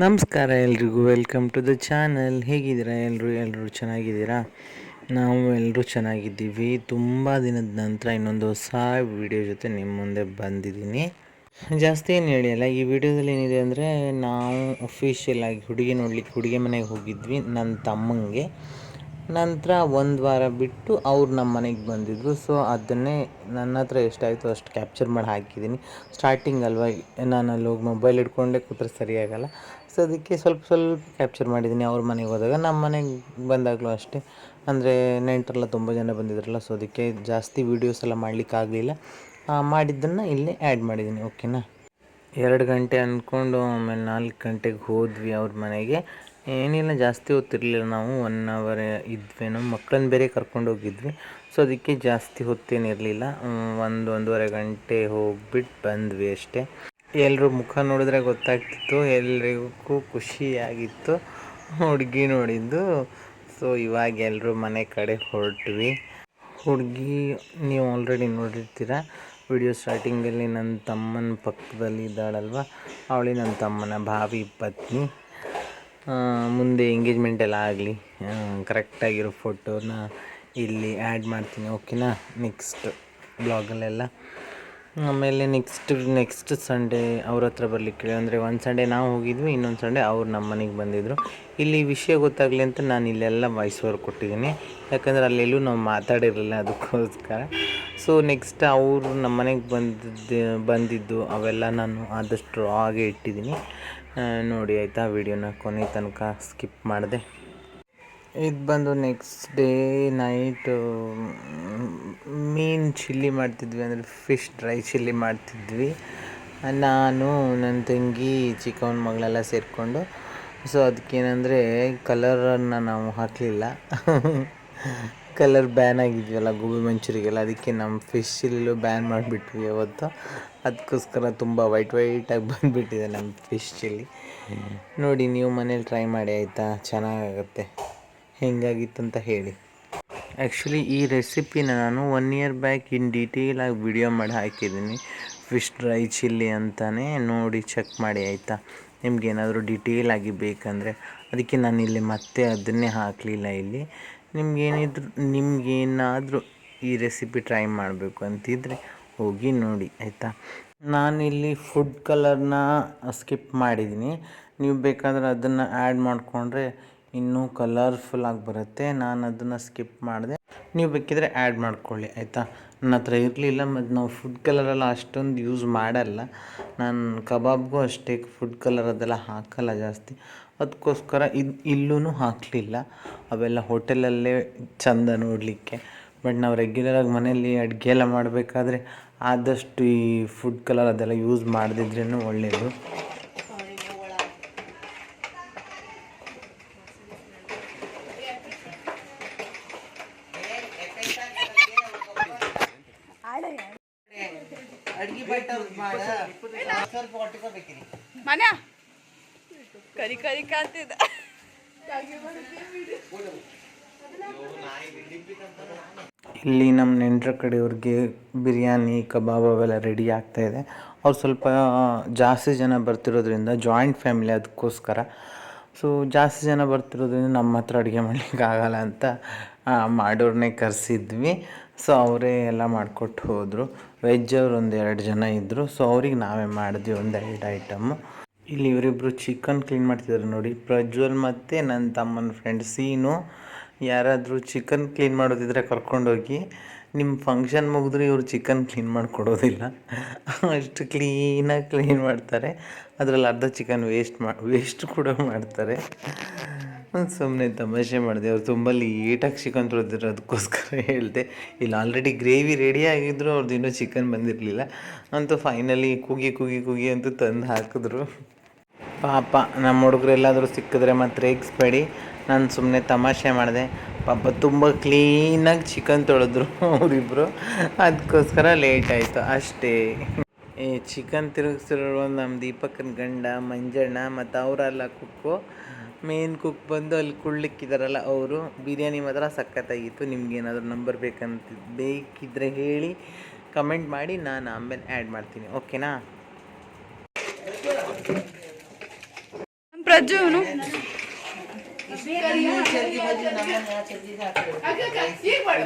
ನಮಸ್ಕಾರ ಎಲ್ರಿಗೂ welcome to the channel ಹೇಗಿದ್ದೀರಾ ಎಲ್ಲರೂ ಎಲ್ಲರೂ ಚೆನ್ನಾಗಿದ್ದೀರಾ? ನಾವು ಎಲ್ಲರೂ ಚೆನ್ನಾಗಿದ್ದೀವಿ. ತುಂಬ ದಿನದ ನಂತರ ಇನ್ನೊಂದು ಹೊಸ ವಿಡಿಯೋ ಜೊತೆ ನಿಮ್ಮ ಮುಂದೆ ಬಂದಿದ್ದೀನಿ. ಜಾಸ್ತಿ ಏನು ಹೇಳಿಯಲ್ಲ ಈ ವಿಡಿಯೋದಲ್ಲಿ ಏನಿದೆ ಅಂದರೆ, ನಾವು ಅಫಿಷಿಯಲ್ ಆಗಿ ಹುಡುಗಿ ನೋಡಲಿಕ್ಕೆ, ಹುಡುಗಿ ಮನೆಗೆ ಹೋಗಿದ್ವಿ ನನ್ನ ತಮ್ಮಂಗೆ. ನಂತರ ಒಂದು ವಾರ ಬಿಟ್ಟು ಅವ್ರು ನಮ್ಮ ಮನೆಗೆ ಬಂದಿದ್ದರು ಸೊ ಅದನ್ನೇ ನನ್ನ ಹತ್ರ ಎಷ್ಟಾಯಿತು ಅಷ್ಟು ಕ್ಯಾಪ್ಚರ್ ಮಾಡಿ ಹಾಕಿದ್ದೀನಿ. ಸ್ಟಾರ್ಟಿಂಗ್ ಅಲ್ವಾ ನಾನು ಅಲ್ಲಿ ಹೋಗಿ ಮೊಬೈಲ್ ಹಿಡ್ಕೊಂಡೇ ಕೂತ್ರೆ ಸರಿಯಾಗಲ್ಲ. ಸೊ ಅದಕ್ಕೆ ಸ್ವಲ್ಪ ಸ್ವಲ್ಪ ಕ್ಯಾಪ್ಚರ್ ಮಾಡಿದ್ದೀನಿ ಅವ್ರ ಮನೆಗೆ ಹೋದಾಗ. ನಮ್ಮ ಮನೆಗೆ ಬಂದಾಗಲೂ ಅಷ್ಟೇ. ಅಂದರೆ ನೆಂಟರೆಲ್ಲ ತುಂಬ ಜನ ಬಂದಿದ್ರಲ್ಲ ಸೊ ಅದಕ್ಕೆ ಜಾಸ್ತಿ ವೀಡಿಯೋಸ್ ಎಲ್ಲ ಮಾಡಲಿಕ್ಕಾಗಲಿಲ್ಲ ಮಾಡಿದ್ದನ್ನು ಇಲ್ಲೇ ಆ್ಯಡ್ ಮಾಡಿದ್ದೀನಿ ಓಕೆನಾ ಎರಡು ಗಂಟೆ ಅಂದ್ಕೊಂಡು ಆಮೇಲೆ ನಾಲ್ಕು ಗಂಟೆಗೆ ಹೋದ್ವಿ ಅವ್ರ ಮನೆಗೆ. ಏನಿಲ್ಲ, ಜಾಸ್ತಿ ಹೊತ್ತಿರಲಿಲ್ಲ ನಾವು. ಒನ್ ಅವರ್ ಇದ್ವೇನೋ ಮಕ್ಕಳನ್ನ ಬೇರೆ ಕರ್ಕೊಂಡು ಹೋಗಿದ್ವಿ. ಸೊ ಅದಕ್ಕೆ ಜಾಸ್ತಿ ಹೊತ್ತೇನಿರಲಿಲ್ಲ. ಒಂದು ಒಂದೂವರೆ ಗಂಟೆ ಹೋಗ್ಬಿಟ್ಟು ಬಂದ್ವಿ ಅಷ್ಟೇ. ಎಲ್ಲರೂ ಮುಖ ನೋಡಿದ್ರೆ ಗೊತ್ತಾಗ್ತಿತ್ತು, ಎಲ್ರಿಗೂ ಖುಷಿಯಾಗಿತ್ತು. ಹುಡುಗಿ ನೋಡಿದ್ದು, ಸೊ ಇವಾಗ ಎಲ್ಲರೂ ಮನೆ ಕಡೆ ಹೊರಟ್ವಿ. ಹುಡುಗಿ, ನೀವು ಆಲ್ರೆಡಿ ನೋಡಿರ್ತೀರ ವಿಡಿಯೋ ಸ್ಟಾರ್ಟಿಂಗಲ್ಲಿ ನನ್ನ ತಮ್ಮನ ಪಕ್ಕದಲ್ಲಿ ಇದ್ದಾಳಲ್ವ? ಅವಳಿ ನನ್ನ ತಮ್ಮನ ಭಾವಿ ಪತ್ನಿ. ಮುಂದೆ ಎಂಗೇಜ್ಮೆಂಟ್ ಎಲ್ಲ ಆಗಲಿ. ಕರೆಕ್ಟಾಗಿರೋ ಫೋಟೋನ ಇಲ್ಲಿ ಆ್ಯಡ್ ಮಾಡ್ತೀನಿ ಓಕೆನಾ ನೆಕ್ಸ್ಟ್ ಬ್ಲಾಗಲ್ಲೆಲ್ಲ ಆಮೇಲೆ ನೆಕ್ಸ್ಟ್ ನೆಕ್ಸ್ಟ್ ಸಂಡೇ ಅವ್ರ ಹತ್ರ ಬರಲಿಕ್ಕೆ ಅಂದರೆ ಒಂದು ಸಂಡೇ ನಾವು ಹೋಗಿದ್ವಿ, ಇನ್ನೊಂದು ಸಂಡೇ ಅವ್ರು ನಮ್ಮ ಮನೆಗೆ ಬಂದಿದ್ದರು ಇಲ್ಲಿ ವಿಷಯ ಗೊತ್ತಾಗಲಿ ಅಂತ ನಾನು ಇಲ್ಲೆಲ್ಲ ವಾಯ್ಸ್ ಓವರ್ ಕೊಟ್ಟಿದ್ದೀನಿ. ಯಾಕಂದರೆ ಅಲ್ಲೆಲ್ಲೂ ನಾವು ಮಾತಾಡಿರಲಿಲ್ಲ ಅದಕ್ಕೋಸ್ಕರ. ಸೊ ನೆಕ್ಸ್ಟ್ ಅವರು ನಮ್ಮ ಮನೆಗೆ ಬಂದಿದ್ದು ಬಂದಿದ್ದು ಅವೆಲ್ಲ ನಾನು ಆದಷ್ಟು ಆಗೇ ಇಟ್ಟಿದ್ದೀನಿ. ನೋಡಿ, ಆಯಿತಾ? ವಿಡಿಯೋನ ಕೊನೆ ತನಕ ಸ್ಕಿಪ್ ಮಾಡಿದೆ. ಇದು ಬಂದು ನೆಕ್ಸ್ಟ್ ಡೇ ನೈಟು ಮೀನು ಚಿಲ್ಲಿ ಮಾಡ್ತಿದ್ವಿ ಅಂದರೆ ಫಿಶ್ ಡ್ರೈ ಚಿಲ್ಲಿ ಮಾಡ್ತಿದ್ವಿ. ನಾನು ನನ್ನ ತಂಗಿ ಚಿಕ್ಕವನ ಮಗಳೆಲ್ಲ ಸೇರಿಕೊಂಡು. ಸೊ ಅದಕ್ಕೇನಂದರೆ ಕಲರನ್ನು ನಾವು ಹಾಕಲಿಲ್ಲ. ಕಲರ್ ಬ್ಯಾನ್ ಆಗಿದ್ವಲ್ಲ ಗೋಬಿ ಮಂಚೂರಿಗೆಲ್ಲ ಅದಕ್ಕೆ ನಮ್ಮ ಫಿಶ್ ಚಿಲ್ಲಿಲು ಬ್ಯಾನ್ ಮಾಡಿಬಿಟ್ವಿ ಅವತ್ತು ಅದಕ್ಕೋಸ್ಕರ ತುಂಬ ವೈಟ್ ವೈಟಾಗಿ ಬಂದುಬಿಟ್ಟಿದೆ ನಮ್ಮ ಫಿಶ್ ಚಿಲ್ಲಿ ನೋಡಿ ನೀವು ಮನೇಲಿ ಟ್ರೈ ಮಾಡಿ ಆಯಿತಾ? ಚೆನ್ನಾಗಾಗತ್ತೆ. ಹೆಂಗಾಗಿತ್ತು ಅಂತ ಹೇಳಿ. ಆ್ಯಕ್ಚುಲಿ ಈ ರೆಸಿಪಿನ ನಾನು ಒನ್ ಇಯರ್ ಬ್ಯಾಕ್ ಇನ್ ಡೀಟೇಲಾಗಿ ವಿಡಿಯೋ ಮಾಡಿ ಹಾಕಿದ್ದೀನಿ. ಫಿಶ್ ಡ್ರೈ ಚಿಲ್ಲಿ ಅಂತಲೇ ನೋಡಿ ಚೆಕ್ ಮಾಡಿ ಆಯಿತಾ? ನಿಮ್ಗೆ ಏನಾದರೂ ಡೀಟೇಲಾಗಿ ಬೇಕಂದರೆ ಅದಕ್ಕೆ ನಾನು ಇಲ್ಲಿ ಮತ್ತೆ ಅದನ್ನೇ ಹಾಕಲಿಲ್ಲ ಇಲ್ಲಿ. ನಿಮ್ಗೇನಿದ್ರು, ನಿಮ್ಗೇನಾದರೂ ಈ ರೆಸಿಪಿ ಟ್ರೈ ಮಾಡಬೇಕು ಅಂತಿದ್ರೆ ಹೋಗಿ ನೋಡಿ, ಆಯಿತಾ? ನಾನಿಲ್ಲಿ ಫುಡ್ ಕಲರ್ನ ಸ್ಕಿಪ್ ಮಾಡಿದ್ದೀನಿ. ನೀವು ಬೇಕಾದರೆ ಅದನ್ನು ಆ್ಯಡ್ ಮಾಡಿಕೊಂಡ್ರೆ ಇನ್ನೂ ಕಲರ್ಫುಲ್ ಆಗಿ ಬರುತ್ತೆ. ನಾನು ಅದನ್ನು ಸ್ಕಿಪ್ ಮಾಡಿದೆ. ನೀವು ಬೇಕಿದ್ರೆ ಆ್ಯಡ್ ಮಾಡ್ಕೊಳ್ಳಿ, ಆಯಿತಾ? ನನ್ನ ಹತ್ರ ಇರಲಿಲ್ಲ ಮತ್ತು ನಾವು ಫುಡ್ ಕಲರೆಲ್ಲ ಅಷ್ಟೊಂದು ಯೂಸ್ ಮಾಡಲ್ಲ. ನಾನು ಕಬಾಬ್ಗೂ ಅಷ್ಟೇ ಫುಡ್ ಕಲರ್ ಅದೆಲ್ಲ ಹಾಕಲ್ಲ ಜಾಸ್ತಿ. ಅದಕ್ಕೋಸ್ಕರ ಇದು ಇಲ್ಲೂ ಹಾಕಲಿಲ್ಲ. ಅವೆಲ್ಲ ಹೋಟೆಲಲ್ಲೇ ಚಂದ ನೋಡಲಿಕ್ಕೆ. ಬಟ್ ನಾವು ರೆಗ್ಯುಲರಾಗಿ ಮನೆಯಲ್ಲಿ ಅಡುಗೆ ಎಲ್ಲ ಮಾಡಬೇಕಾದ್ರೆ ಆದಷ್ಟು ಈ ಫುಡ್ ಕಲರ್ ಅದೆಲ್ಲ ಯೂಸ್ ಮಾಡದಿದ್ರೇ ಒಳ್ಳೆಯದು ಮನೆ ಕರಿ ಕರಿ ಕಾತಿದ ಇಲ್ಲಿ ನಮ್ಮ ನೆಂಟರ ಕಡೆಯವ್ರಿಗೆ ಬಿರಿಯಾನಿ ಕಬಾಬ್ ಅವೆಲ್ಲ ರೆಡಿ ಆಗ್ತಾ ಇದೆ. ಅವ್ರು ಸ್ವಲ್ಪ ಜಾಸ್ತಿ ಜನ ಬರ್ತಿರೋದ್ರಿಂದ ಜಾಯಿಂಟ್ ಫ್ಯಾಮಿಲಿ ಅದಕ್ಕೋಸ್ಕರ. ಸೊ ಜಾಸ್ತಿ ಜನ ಬರ್ತಿರೋದ್ರಿಂದ ನಮ್ಮ ಹತ್ರ ಅಡುಗೆ ಮಾಡ್ಲಿಕ್ಕೆ ಆಗಲ್ಲ ಅಂತ ಮಾಡೋರನ್ನೇ ಮಾಡೋರ್ನೇ ಕರೆಸಿದ್ವಿ. ಸೊ ಅವರೇ ಎಲ್ಲ ಮಾಡಿಕೊಟ್ಟು ಹೋದರು. ವೆಜ್ ಅವ್ರು ಒಂದು ಎರಡು ಜನ ಇದ್ದರು ಸೊ ಅವ್ರಿಗೆ ನಾವೇ ಮಾಡಿದ್ವಿ ಒಂದು ಎರಡು ಐಟಮ್ಮು ಇಲ್ಲಿ ಇವರಿಬ್ಬರು ಚಿಕನ್ ಕ್ಲೀನ್ ಮಾಡ್ತಿದ್ದಾರೆ ನೋಡಿ. ಪ್ರಜ್ವಲ್ ಮತ್ತು ನನ್ನ ತಮ್ಮನ ಫ್ರೆಂಡ್ ಸೀನು. ಯಾರಾದರೂ ಚಿಕನ್ ಕ್ಲೀನ್ ಮಾಡೋದಿದ್ರೆ ಕರ್ಕೊಂಡೋಗಿ ನಿಮ್ಮ ಫಂಕ್ಷನ್ ಮುಗಿದ್ರೆ ಇವರು ಚಿಕನ್ ಕ್ಲೀನ್ ಮಾಡಿಕೊಡೋದಿಲ್ಲ. ಅಷ್ಟು ಕ್ಲೀನಾಗಿ ಕ್ಲೀನ್ ಮಾಡ್ತಾರೆ. ಅದರಲ್ಲಿ ಅರ್ಧ ಚಿಕನ್ ವೇಸ್ಟ್ ಮಾ ವೇಸ್ಟ್ ಕೂಡ ಮಾಡ್ತಾರೆ. ಸುಮ್ಮನೆ ತಮಾಷೆ ಮಾಡಿದೆ, ಅವ್ರು ತುಂಬ ಲೇಟಾಗಿ ಚಿಕನ್ ತೊಳೆದಿರೋ ಅದಕ್ಕೋಸ್ಕರ ಹೇಳಿದೆ. ಇಲ್ಲಿ ಆಲ್ರೆಡಿ ಗ್ರೇವಿ ರೆಡಿ ಆಗಿದ್ರು ಅವ್ರದ್ದು ಇನ್ನೂ ಚಿಕನ್ ಬಂದಿರಲಿಲ್ಲ. ಅಂತೂ ಫೈನಲಿ ಕೂಗಿ ಕೂಗಿ ಕೂಗಿ ಅಂತೂ ತಂದು ಹಾಕಿದ್ರು. ಪಾಪ ನಮ್ಮ ಹುಡುಗರೆಲ್ಲಾದರೂ ಸಿಕ್ಕಿದ್ರೆ ಮಾತ್ರ ರೇಗಿಸ್ಬೇಡಿ ನಾನು ಸುಮ್ಮನೆ ತಮಾಷೆ ಮಾಡಿದೆ. ಪಾಪ ತುಂಬ ಕ್ಲೀನಾಗಿ ಚಿಕನ್ ತೊಳೆದ್ರು ಅವರಿಬ್ಬರು ಅದಕ್ಕೋಸ್ಕರ ಲೇಟ್ ಆಯಿತು, ಅಷ್ಟೇ. ಈ ಚಿಕನ್ ತಿರುಗಿಸಿರೋ ನಮ್ಮ ದೀಪಕನ ಗಂಡ, ಮಂಜಣ್ಣ ಮತ್ತು ಅವರೆಲ್ಲ ಕುಕ್ಕು. ಮೇನ್ ಕುಕ್ ಬಂದು ಅಲ್ಲಿ ಕುಳ್ಳಿಕ್ಕಿದಾರಲ್ಲ ಅವರು ಬಿರಿಯಾನಿ ಮಾತ್ರ ಸಖತ್ತಾಗಿತ್ತು. ನಿಮ್ಗೆ ಏನಾದರೂ ನಂಬರ್ ಬೇಕಂತ ಬೇಕಿದ್ದರೆ ಹೇಳಿ ಕಮೆಂಟ್ ಮಾಡಿ ನಾನು ಆಮೇಲೆ ಆ್ಯಡ್ ಮಾಡ್ತೀನಿ. ಓಕೆನಾ ಪ್ರಜ್ಜು ಮಾಡೇ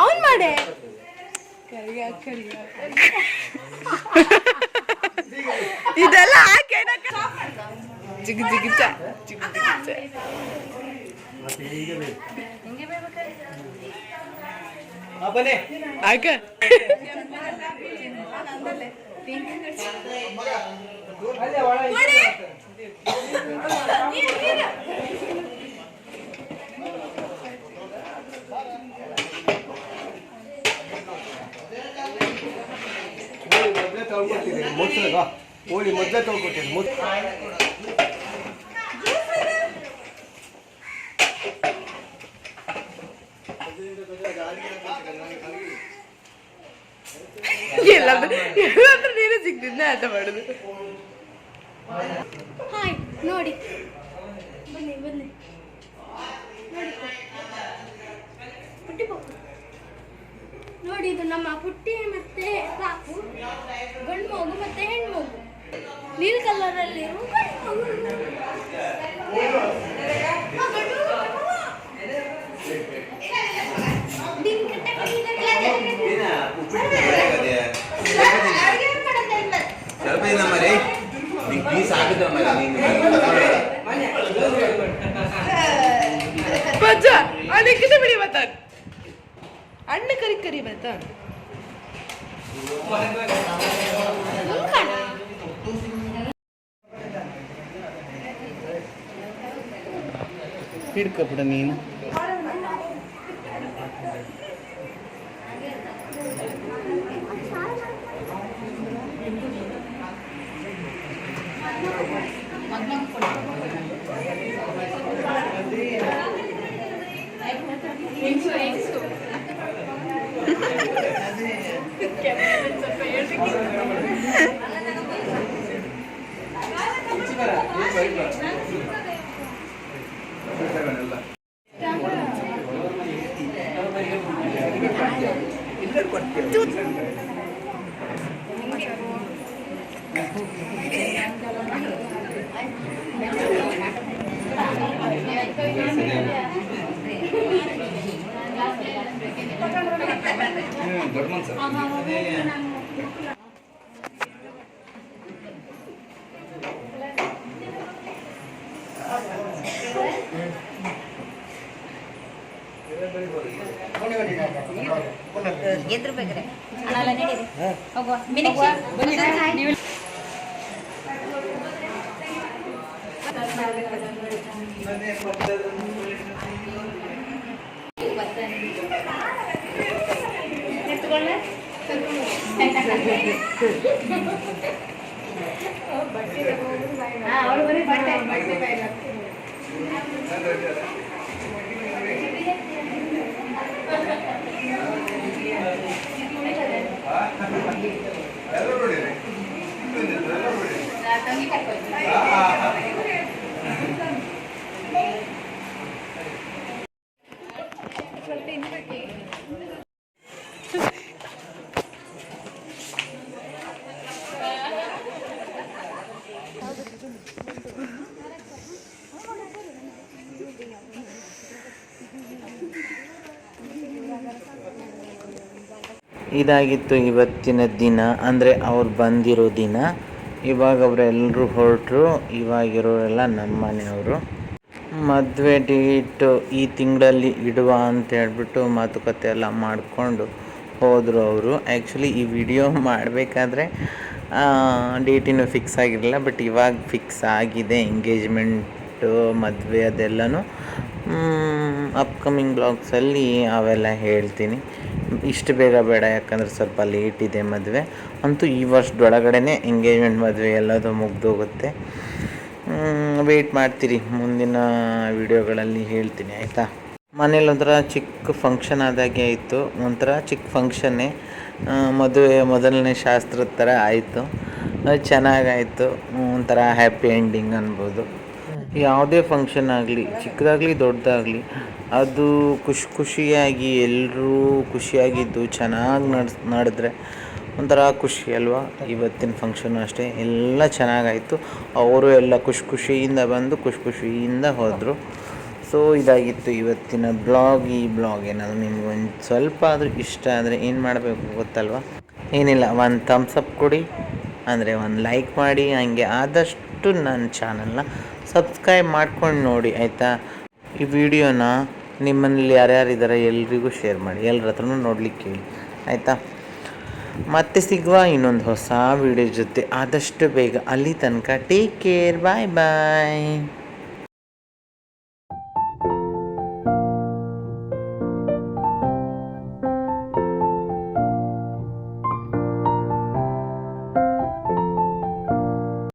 ಅವನ್ ಮಾಡೆ. ಇದೆಲ್ಲ ಹಾಕಿ ಜಿಗ್ ಜಿಗಿಚ ಜಿಗ್ ಜಿಗಿಚ ಆಗ ಮೊದಲೇ ತೊಳ್ಕೊತೀನಿ ಮೊಸರು ಹೋಳಿ ಮೊದಲೇ ತೊಳ್ಕೊತೀನಿ ಮೊಸರು ಎಲ್ಲಾದ್ರೂ ನೀನು ಸಿಗ್ತಿದ್ದ ಆಟ ಮಾಡುದು. ಹಾಯ್ ನೋಡಿ. ಬನ್ನಿ ಬನ್ನಿ. ನೋಡಿ. ಪುಟ್ಟಿ ನೋಡಿ ಇದು ನಮ್ಮ ಪುಟ್ಟಿ ಮತ್ತೆ ಪಾಪು ಗಂಡು ಮಗು ಮತ್ತೆ ಹೆಣ್ಣು ಮಗು ನೀಲ್ ಕಲರ್ ಅಲ್ಲಿ ಸ್ವಲ್ಪ ಬಿಡಿ ಬತ್ತಾನ ಅಣ್ಣ ಕರಿ ಕರಿ ಬತ್ತಾನ ಹಿಡ್ಕೊಬಿಡ ನೀನು ದೊಡ್ಡ ಮನ್ಸ ಎದ್ರು ಬೇಕ್ರೆ ಅಲ್ಲ ನಡೀರಿ. ಹೋಗುವ. ಮೀನಾಕ್ಷಿ ನೀವು ಅವಳು ಬರೀ ಬಟ್ಟೆ ಎಲ್ಲ ಇದಾಗಿತ್ತು ಇವತ್ತಿನ ದಿನ, ಅಂದರೆ ಅವ್ರು ಬಂದಿರೋ ದಿನ. ಇವಾಗ ಅವರೆಲ್ಲರೂ ಹೊರಟರು, ಇವಾಗಿರೋರೆಲ್ಲ ನಮ್ಮ ಮನೆಯವರು. ಮದುವೆ ಡೇಟು ಈ ತಿಂಗಳಲ್ಲಿ ಇಡುವ ಅಂತ ಹೇಳ್ಬಿಟ್ಟು ಮಾತುಕತೆ ಎಲ್ಲ ಮಾಡಿಕೊಂಡು ಹೋದರು ಅವರು. ಆ್ಯಕ್ಚುಲಿ ಈ ವಿಡಿಯೋ ಮಾಡಬೇಕಾದ್ರೆ ಡೇಟಿನೂ ಫಿಕ್ಸ್ ಆಗಿರಲಿಲ್ಲ ಬಟ್ ಇವಾಗ ಫಿಕ್ಸ್ ಆಗಿದೆ ಎಂಗೇಜ್ಮೆಂಟು ಮದುವೆ ಅದೆಲ್ಲನೂ. ಅಪ್ಕಮಿಂಗ್ ಬ್ಲಾಗ್ಸಲ್ಲಿ ಅವೆಲ್ಲ ಹೇಳ್ತೀನಿ. ಇಷ್ಟು ಬೇಗ ಬೇಡ, ಯಾಕಂದರೆ ಸ್ವಲ್ಪ ಲೇಟ್ ಇದೆ ಮದುವೆ. ಅಂತೂ ಈ ವರ್ಷದೊಳಗಡೆ ಎಂಗೇಜ್ಮೆಂಟ್ ಮದುವೆ ಎಲ್ಲದೂ ಮುಗ್ದೋಗುತ್ತೆ. ವೆಯ್ಟ್ ಮಾಡ್ತೀರಿ, ಮುಂದಿನ ವಿಡಿಯೋಗಳಲ್ಲಿ ಹೇಳ್ತೀನಿ, ಆಯಿತಾ? ಮನೇಲಿ ಒಂಥರ ಚಿಕ್ಕ ಫಂಕ್ಷನ್ ಆದಾಗೆ ಆಯಿತು. ಒಂಥರ ಚಿಕ್ಕ ಫಂಕ್ಷನ್ನೇ ಮದುವೆ ಮೊದಲನೇ ಶಾಸ್ತ್ರದ ಥರ ಆಯಿತು. ಚೆನ್ನಾಗಾಯಿತು. ಒಂಥರ ಹ್ಯಾಪಿ ಎಂಡಿಂಗ್ ಅನ್ಬೋದು. ಯಾವುದೇ ಫಂಕ್ಷನ್ ಆಗಲಿ, ಚಿಕ್ಕದಾಗಲಿ ದೊಡ್ಡದಾಗಲಿ, ಅದು ಖುಷಿ ಖುಷಿಯಾಗಿ ಎಲ್ಲರೂ ಖುಷಿಯಾಗಿದ್ದು ಚೆನ್ನಾಗಿ ನಡ್ಸ್, ನಡೆದ್ರೆ ಒಂಥರ ಖುಷಿ ಅಲ್ವಾ? ಇವತ್ತಿನ ಫಂಕ್ಷನ್ ಅಷ್ಟೇ, ಎಲ್ಲ ಚೆನ್ನಾಗಾಯಿತು. ಅವರು ಎಲ್ಲ ಖುಷಿ ಖುಷಿಯಿಂದ ಬಂದು ಖುಷಿ ಖುಷಿಯಿಂದ ಹೋದರು. ಸೊ ಇದಾಗಿತ್ತು ಇವತ್ತಿನ ಬ್ಲಾಗ್. ಈ ಬ್ಲಾಗ್ ಏನಾದರೂ ನಿಮ್ಗೆ ಒಂದು ಸ್ವಲ್ಪ ಆದರೂ ಇಷ್ಟ ಆದರೆ ಏನು ಮಾಡಬೇಕು ಗೊತ್ತಲ್ವಾ? ಏನಿಲ್ಲ, ಒಂದು ಥಮ್ಸ್ ಅಪ್ ಕೊಡಿ. ಅಂದರೆ ಒಂದು ಲೈಕ್ ಮಾಡಿ, ಹಂಗೆ ಆದಷ್ಟು ನನ್ನ ಚಾನಲ್ನ ಸಬ್ಸ್ಕ್ರೈಬ್ ಮಾಡ್ಕೊಂಡು ನೋಡಿ, ಆಯಿತಾ? ಈ ವಿಡಿಯೋನ ನಿಮ್ಮಲ್ಲಿ ಯಾರ್ಯಾರಿದ್ದಾರೆ ಎಲ್ರಿಗೂ ಶೇರ್ ಮಾಡಿ ಎಲ್ಲರ ಹತ್ರನೂ ನೋಡ್ಲಿಕ್ಕೆ ಹೇಳಿ, ಆಯಿತಾ? ಮತ್ತೆ ಸಿಗುವ ಇನ್ನೊಂದು ಹೊಸ ವಿಡಿಯೋ ಜೊತೆ ಆದಷ್ಟು ಬೇಗ ಅಲ್ಲಿ ತನಕ ಟೇಕ್ ಕೇರ್ ಬಾಯ್ ಬಾಯ್